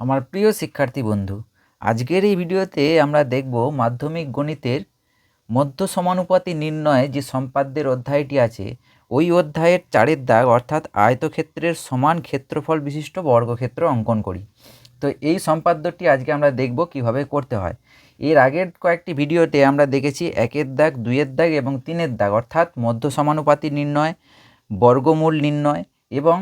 আমার প্রিয় শিক্ষার্থী বন্ধু, আজকের এই ভিডিওতে আমরা দেখব মাধ্যমিক গণিতের মধ্য সমানুপাতি নির্ণয়ে যে সম্পাদ্যের অধ্যায়টি আছে, ওই অধ্যায়ের চারের দাগ অর্থাৎ আয়তক্ষেত্রের সমান ক্ষেত্রফল বিশিষ্ট বর্গক্ষেত্র অঙ্কন করি। তো এই সম্পাদ্যটি আজকে আমরা দেখব কীভাবে করতে হয়। এর আগের কয়েকটি ভিডিওতে আমরা দেখেছি একের দাগ, দুইয়ের দাগ এবং তিনের দাগ অর্থাৎ মধ্য সমানুপাতি নির্ণয়, বর্গমূল নির্ণয় এবং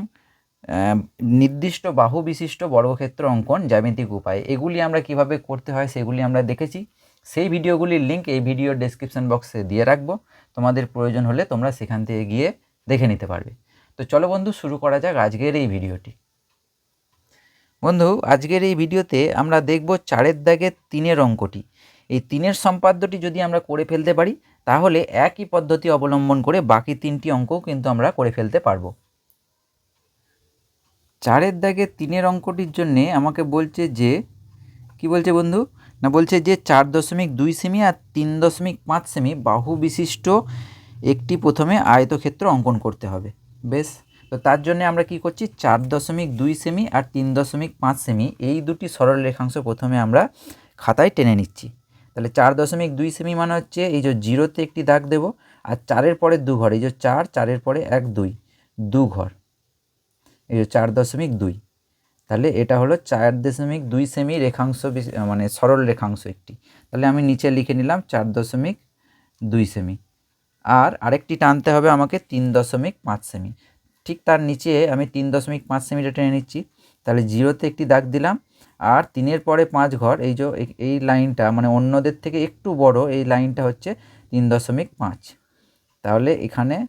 নির্দিষ্ট বাহু বিশিষ্ট বর্গক্ষেত্র অঙ্কন জ্যামিতিক উপায়। এগুলি আমরা কীভাবে করতে হয় সেগুলি আমরা দেখেছি। সেই ভিডিওগুলির লিঙ্ক এই ভিডিও ডেসক্রিপশন বক্সে দিয়ে রাখব। তোমাদের প্রয়োজন হলে তোমরা সেখান থেকে গিয়ে দেখে নিতে পারবে। তো চলো বন্ধু, শুরু করা যাক আজকের এই ভিডিওটি। বন্ধু, আজকের এই ভিডিওতে আমরা দেখব চারের দাগের তিনের অঙ্কটি। এই তিনের সম্পাদ্যটি যদি আমরা করে ফেলতে পারি, তাহলে একই পদ্ধতি অবলম্বন করে বাকি তিনটি অঙ্কও কিন্তু আমরা করে ফেলতে পারব। চারের দাগে তিনের অঙ্কটির জন্যে আমাকে বলছে যে, কি বলছে বন্ধু? না, বলছে যে চার দশমিক দুই সেমি আর তিন দশমিক পাঁচ সেমি বাহু বিশিষ্ট একটি প্রথমে আয়তক্ষেত্র অঙ্কন করতে হবে। বেশ, তো তার জন্য আমরা কি করছি? চার দশমিক দুই সেমি আর তিন দশমিক পাঁচ সেমি এই দুটি সরল রেখাংশ প্রথমে আমরা খাতায় টেনে নিচ্ছি। তাহলে চার দশমিক দুই সেমি মানে হচ্ছে এই যে জিরোতে একটি দাগ দেব আর চারের পরে দু ঘর এই যে চার, চারের পরে এক দুই দু ঘর এই যে চার দশমিক দুই, তাহলে এটা হলো চার দশমিক দুই সেমি রেখাংশ মানে সরল রেখাংশ একটি। তাহলে আমি নিচে লিখে নিলাম চার দশমিক দুই সেমি আর আরেকটি টানতে হবে আমাকে তিন দশমিক পাঁচ সেমি ঠিক তার নিচে আমি তিন দশমিক পাঁচ সেমিটা টেনে নিচ্ছি, তাহলে জিরোতে একটি দাগ দিলাম, আর তিনের পরে পাঁচ ঘর, এই যে এই- লাইনটা মানে অন্যদের থেকে একটু বড় এই লাইনটা হচ্ছে তিন দশমিক পাঁচ। তাহলে এখানে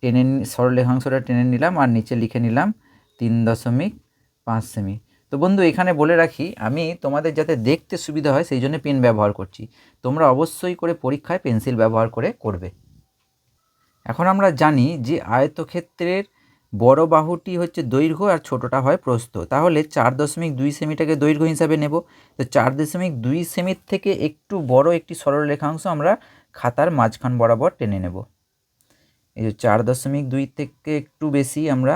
টেনে নি- সরলরেখাংশটা টেনে নিলাম, আর নিচে লিখে নিলাম তিন দশমিক পাঁচ সেমি। তো বন্ধু, এখানে বলে রাখি, আমি তোমাদের যাতে দেখতে সুবিধা হয়, সেই জন্য পেন ব্যবহার করছি। তোমরা অবশ্যই করে পরীক্ষায় পেন্সিল ব্যবহার করে করবে। এখন আমরা জানি যে আয়তক্ষেত্রের বড় বাহুটি হচ্ছে দৈর্ঘ্য আর ছোটটা হয় প্রস্থ। তাহলে চার দশমিক দুই সেমিটাকে দৈর্ঘ্য হিসাবে নেব। তো চার দশমিক দুই সেমির থেকে একটু বড় একটি সরল রেখাংশ আমরা খাতার মাঝখান বরাবর টেনে নেব। এই যে চার দশমিক দুই থেকে একটু বেশি আমরা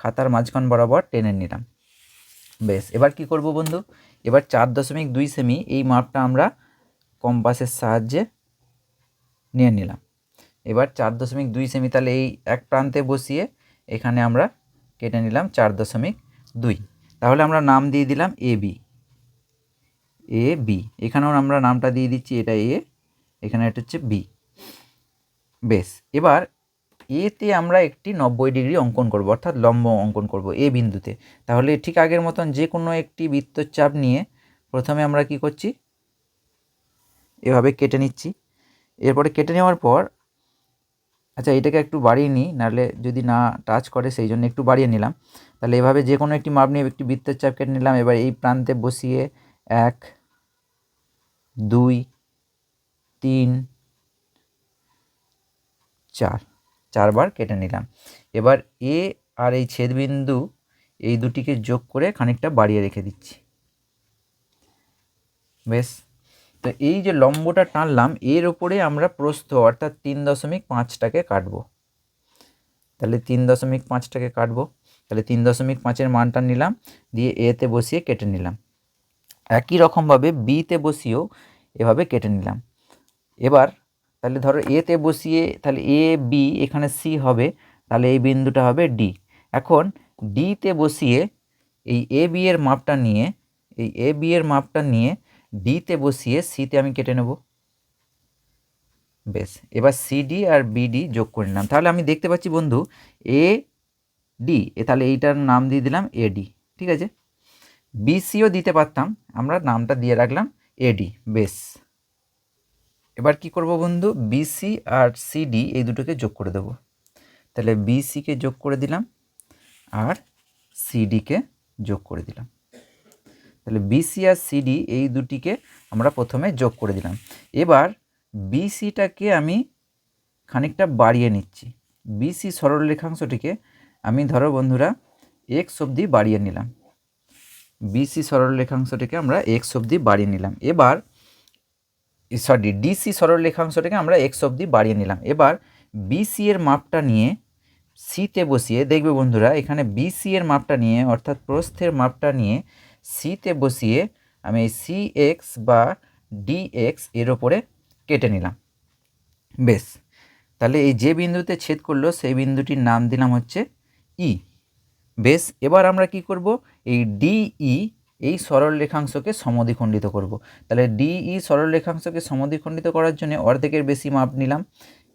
খাতার মাঝখান বরাবর টেনে নিলাম। বেশ, এবার কি করব বন্ধু? এবার চার দশমিক দুই সেমি এই মাপটা আমরা কম্পাসের সাহায্যে নিয়ে নিলাম। এবার চার দশমিক দুই সেমি তাহলে এই এক প্রান্তে বসিয়ে এখানে আমরা কেটে নিলাম চার দশমিক দুই। তাহলে আমরা নাম দিয়ে দিলাম এ বি এ বি এখানেও আমরা নামটা দিয়ে দিচ্ছি, এটা এ এখানে এটা হচ্ছে বি বেশ, এবার এতে আমরা একটি নব্বই ডিগ্রি অঙ্কন করব, অর্থাৎ লম্ব অঙ্কন করব এ বিন্দুতে। তাহলে ঠিক আগের মতন যে কোনো একটি বৃত্তচাপ নিয়ে প্রথমে আমরা কি করছি? এভাবে কেটে নিচ্ছি। এরপরে কেটে নেওয়ার পর আচ্ছা এটাকে একটু বাড়িয়ে নিই, নাহলে যদি না টাচ করে, সেই জন্য একটু বাড়িয়ে নিলাম। তাহলে এভাবে যে কোনো একটি মাপ নিয়ে একটি বৃত্তের চাপ কেটে নিলাম। এবার এই প্রান্তে বসিয়ে এক, দুই, তিন, চার। চারবার কেটে নিলাম। এবার এ আর এই ছেদবিন্দু এই দুটিকে যোগ করে খানিকটা বাড়িয়ে রেখে দিচ্ছি। বেশ। তো এই যে লম্বটা টানলাম, এর ওপরে আমরা প্রস্থ অর্থাৎ তিন দশমিক পাঁচটাকে কাটবো। তাহলে তিন দশমিক পাঁচটাকে কাটবো। তাহলে তিন দশমিক পাঁচের মানটা নিলাম, দিয়ে এতে বসিয়ে কেটে নিলাম। একই রকমভাবে বিতে বসিয়েও এভাবে কেটে নিলাম। এবার তাহলে ধরো এতে বসিয়ে তাহলে এ বি এখানে সি হবে, তাহলে এই বিন্দুটা হবে ডি এখন ডিতে বসিয়ে এই এ বি এর মাপটা নিয়ে, এই এ বি এর মাপটা নিয়ে ডিতে বসিয়ে সিতে আমি কেটে নেব। বেশ, এবার সিডি আর বিডি যোগ করে নিলাম। তাহলে আমি দেখতে পাচ্ছি বন্ধু এ ডি এ তাহলে এইটার নাম দিয়ে দিলাম এডি ঠিক আছে? বিসিও দিতে পারতাম, আমরা নামটা দিয়ে রাখলাম এডি বেশ। এবার কি করব বন্ধু? বিসি আর সিডি এই দুটোকে যোগ করে দেব। তাহলে বিসিকে যোগ করে দিলাম আর সিডিকে যোগ করে দিলাম। তাহলে বিসি আর সিডি এই দুটিকে আমরা প্রথমে যোগ করে দিলাম। এবার বিসিটাকে আমি খানিকটা বাড়িয়ে নিচ্ছি। বিসি সরল রেখাংশটিকে আমি ধরো বন্ধুরা এক্স অবধি বাড়িয়ে নিলাম। বিসি সরল রেখাংশটিকে আমরা এক্স অবধি বাড়িয়ে নিলাম। এবার সরি ডিসি সরল রেখাংশটাকে আমরা এক্স অবধি বাড়িয়ে নিলাম। এবার বিসি এর মাপটা নিয়ে সিতে বসিয়ে, দেখবে বন্ধুরা, এখানে বিসি এর মাপটা নিয়ে, অর্থাৎ প্রস্থের মাপটা নিয়ে সিতে বসিয়ে আমি সি এক্স বা ডি এক্সের ওপরে কেটে নিলাম। বেশ, তাহলে এই যে বিন্দুতে ছেদ করল, সেই বিন্দুটির নাম দিলাম হচ্ছে ই বেশ, এবার আমরা কি করব? এই ডিই এই সরল রেখাংশকে সমদ্বিখণ্ডিত করব। তাহলে ডিই সরল রেখাংশকে সমদ্বিখণ্ডিত করার জন্য অর্ধেকের বেশি মাপ নিলাম।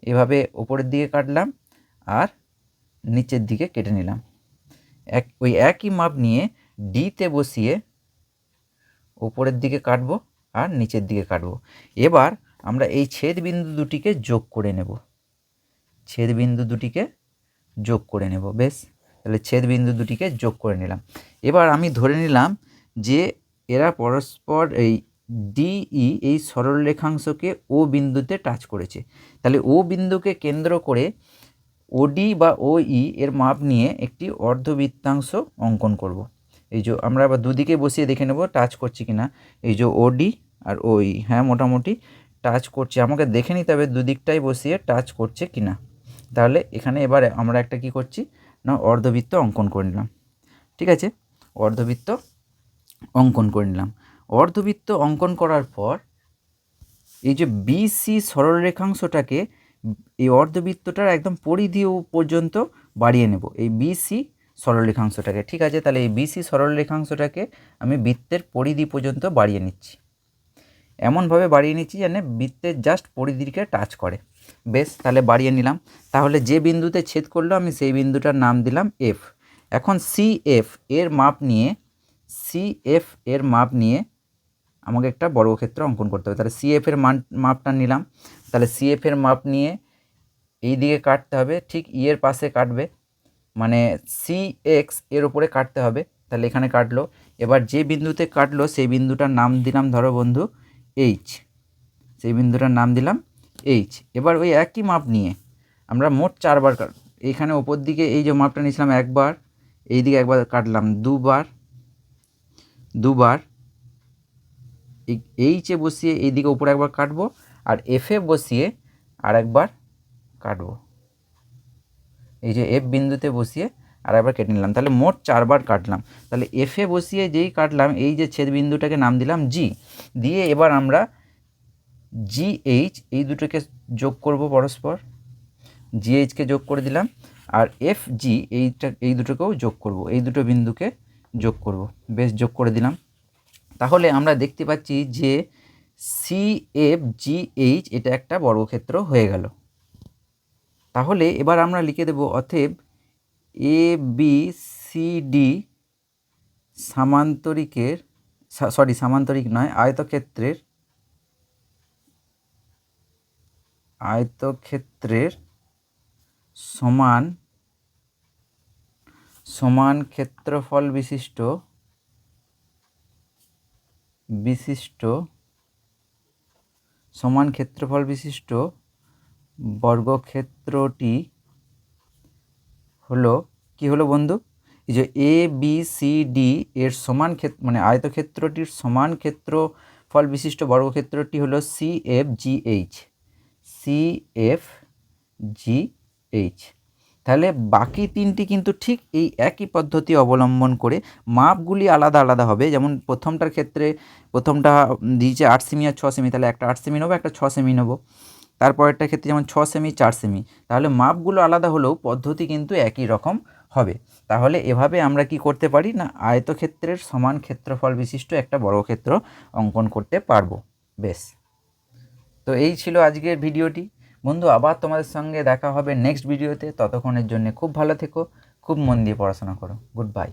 এভাবে ওপরের দিকে কাটলাম আর নিচের দিকে কেটে নিলাম। এক, ওই একই মাপ নিয়ে ডিতে বসিয়ে ওপরের দিকে কাটবো আর নিচের দিকে কাটবো। এবার আমরা এই ছেদ বিন্দু দুটিকে যোগ করে নেব। ছেদ বিন্দু দুটিকে যোগ করে নেব, বেশ? তাহলে ছেদ বিন্দু দুটিকে যোগ করে নিলাম। এবার আমি ধরে নিলাম যে এরা পরস্পর এই ডিই এই সরল রেখাংশকে ও বিন্দুতে টাচ করেছে। তাহলে ও বিন্দুকে কেন্দ্র করে ওডি বা ও ই এর মাপ নিয়ে একটি অর্ধবৃত্তাংশ অঙ্কন করব। এই যে আমরা আবার দুদিকে বসিয়ে দেখে নেব টাচ করছি কিনা। এই যে ওডি আর ও ই হ্যাঁ মোটামুটি টাচ করছে। আমাকে দেখে নিতে হবে দুদিকটাই বসিয়ে টাচ করছে কিনা। তাহলে এখানে এবারে আমরা একটা কি করছি? না, অর্ধবৃত্ত অঙ্কন করে নিলাম। ঠিক আছে? অর্ধবৃত্ত অঙ্কন করে নিলাম। অর্ধবৃত্ত অঙ্কন করার পর এই যে বিসি সরল রেখাংশটাকে এই অর্ধবৃত্তটার একদম পরিধি পর্যন্ত বাড়িয়ে নেব। এই বিসি সরল রেখাংশটাকে ঠিক আছে, তাহলে এই বিসি সরল রেখাংশটাকে আমি বৃত্তের পরিধি পর্যন্ত বাড়িয়ে নিচ্ছি। এমনভাবে বাড়িয়ে নিচ্ছি যেন বৃত্তের জাস্ট পরিধিকে টাচ করে। বেশ, তাহলে বাড়িয়ে নিলাম। তাহলে যে বিন্দুতে ছেদ করল, আমি সেই বিন্দুটার নাম দিলাম এফ এখন সি এফ এর মাপ নিয়ে সি এফ এর মাপ নিয়ে আমাকে একটা বর্গক্ষেত্র অঙ্কন করতে হবে। তাহলে সিএফ এর মান, মাপটা নিলাম। তাহলে সিএফ এর মাপ নিয়ে এই দিকে কাটতে হবে, ঠিক ই এর পাশে কাটবে। মানে সি এক্সের উপরে কাটতে হবে, তাহলে এখানে কাটলো। এবার যে বিন্দুতে কাটলো, সেই বিন্দুটার নাম দিলাম, ধরো বন্ধু এইচ সেই বিন্দুটার নাম দিলাম এইচ এবার ওই একই মাপ নিয়ে আমরা মোট চারবার কাট এইখানে ওপর দিকে এই যে মাপটা নিয়েছিলাম একবার এই দিকে একবার কাটলাম দুবার। দুবার, এই এইচে বসিয়ে এই দিকে উপরে একবার কাটবো আর এফে বসিয়ে আর একবার কাটবো। এই যে এফ বিন্দুতে বসিয়ে আর একবার কেটে নিলাম। তাহলে মোট চারবার কাটলাম। তাহলে এফে বসিয়ে যেই কাটলাম, এই যে ছেদ বিন্দুটাকে নাম দিলাম জি দিয়ে এবার আমরা জি এইচ এই দুটোকে যোগ করব পরস্পর। জি এইচকে যোগ করে দিলাম আর এফ জি এইটা এই দুটোকেও যোগ করব। এই দুটো বিন্দুকে যোগ করব, বেশ যোগ করে দিলাম। তাহলে আমরা দেখতে পাচ্ছি যে সি এফ জি এইচ এটা একটা বর্গক্ষেত্র হয়ে গেল। তাহলে এবার আমরা লিখে দেব অতএব এ বি সি ডি সামান্তরিকের সরি সামান্তরিক নয়, আয়তক্ষেত্রের আয়তক্ষেত্রের সমান সমান ক্ষেত্রফল বিশিষ্ট বিশিষ্ট, সমান ক্ষেত্রফল বিশিষ্ট বর্গক্ষেত্রটি হলো, কি হলো বন্ধু? এই যে এ বি সি ডি এর সমান ক্ষেত্র মানে আয়তক্ষেত্রটির সমান ক্ষেত্রফল বিশিষ্ট বর্গক্ষেত্রটি হলো C F G H C F G H তাহলে বাকি তিনটি কিন্তু ঠিক এই একই পদ্ধতি অবলম্বন করে মাপগুলি আলাদা আলাদা হবে। যেমন প্রথমটার ক্ষেত্রে প্রথমটা দিয়েছে আট সেমি আর ছ সেমি, তাহলে একটা আট সেমি নেব, একটা ছ সেমি নেব। তারপরেরটার ক্ষেত্রে যেমন ছ সেমি, চার সেমি, তাহলে মাপগুলো আলাদা হলেও পদ্ধতি কিন্তু একই রকম হবে। তাহলে এভাবে আমরা কি করতে পারি না, আয়তক্ষেত্রের সমান ক্ষেত্রফল বিশিষ্ট একটা বর্গক্ষেত্র অঙ্কন করতে পারব। বেশ। তো এই ছিল আজকের ভিডিওটি। বন্ধু, আবার তোমাদের সঙ্গে দেখা হবে নেক্সট ভিডিওতে ততক্ষণের জন্য খুব ভালো থেকো, খুব মন দিয়ে পড়াশোনা করো। Good bye